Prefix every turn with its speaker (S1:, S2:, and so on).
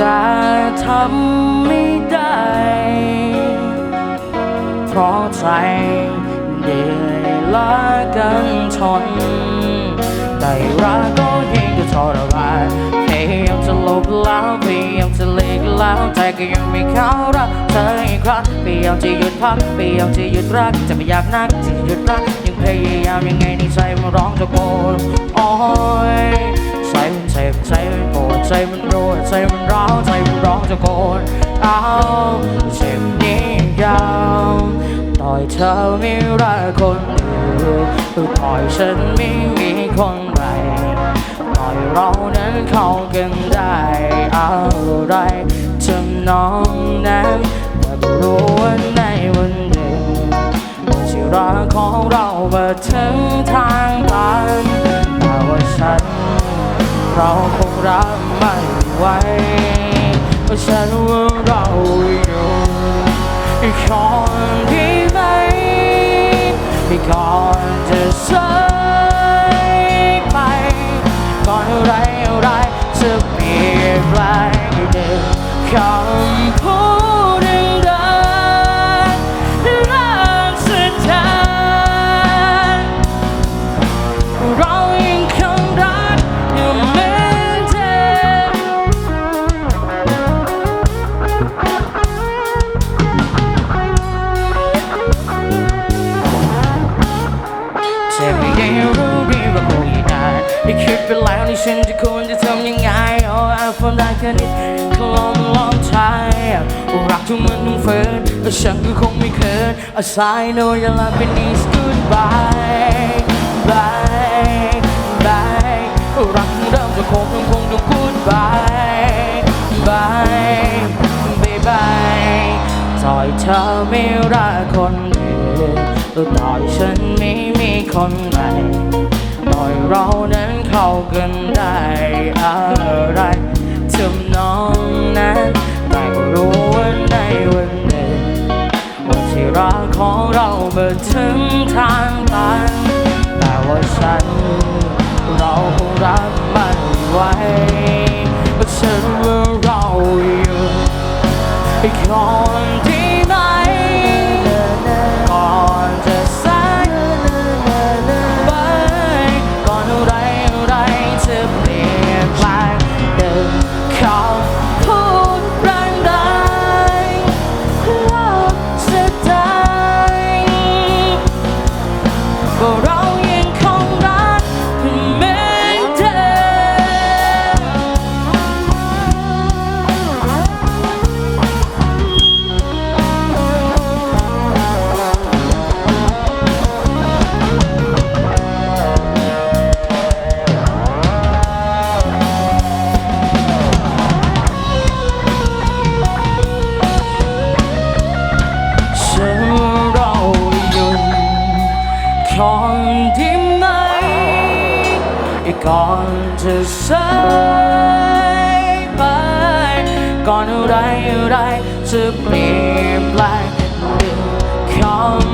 S1: จะทำไม่ได้ เพราะใจเหนื่อยล้ากันทนได้รักก็ยิ่งจะทรมานพยายามจะลบล้างพยายามจะเลิกล้างแต่ก็ยังไม่เข้ารักเธออีกครั้งพยายามจะหยุดพักพยายามจะหยุดรักจะไม่อยากนักจะหยุดรักยังพยายามยังไงในใจมันร้องตะโกนโอ้ย ใจมันรัวใจมันร้าวใจมันร้องตะโกนเอาเจ็บนี้ยาวต่อยเธอไม่รักคนอื่นต่อยฉันไม่มีคนใหม่ต่อยเรานั้นเข้ากันได้อะไรทำน้องนั้นแต่ก็รู้ว่าในวันหนึ่งที่รักของเรามาถึงทางตันแต่ว่าฉัน เราคงรับไม่ไหวเพราะฉันว่าเราอยู่อีกคนดีไหมอีกก่อนจะสายไปก่อนอะไรอะไรจะเปลี่ยนแปลงเดิมคำ เจ็บยังรู้ดีว่าคงอีกนานไม่คิดไปแล้วนี่ฉันจะควรจะทำยังไง Oh I found that can it คลองลองใช้รักทุกมันต้องฝืนแต่ฉันก็คงไม่เคิน As I know your love is goodbye bye bye รักของเราจะคงต้องคงต้อง goodbye bye bye bye ต่อยเธอไม่รักคนอื่นต่อยฉันไม่ คนใหม่ต่อยเรานั้นเข้ากันได้อะไรทำน้องนั้นแต่ก็รู้ว่าในวันหนึ่งว่าที่รักของเราเมื่อถึงทางตันแต่ว่าฉันเราคงรับมันไว้เพราะฉันว่าเราอยู่อีกคนที่ อนจะสายไปก่อนอะไรอะไรจะเปลี่ยนแปลงหนึ่งคำ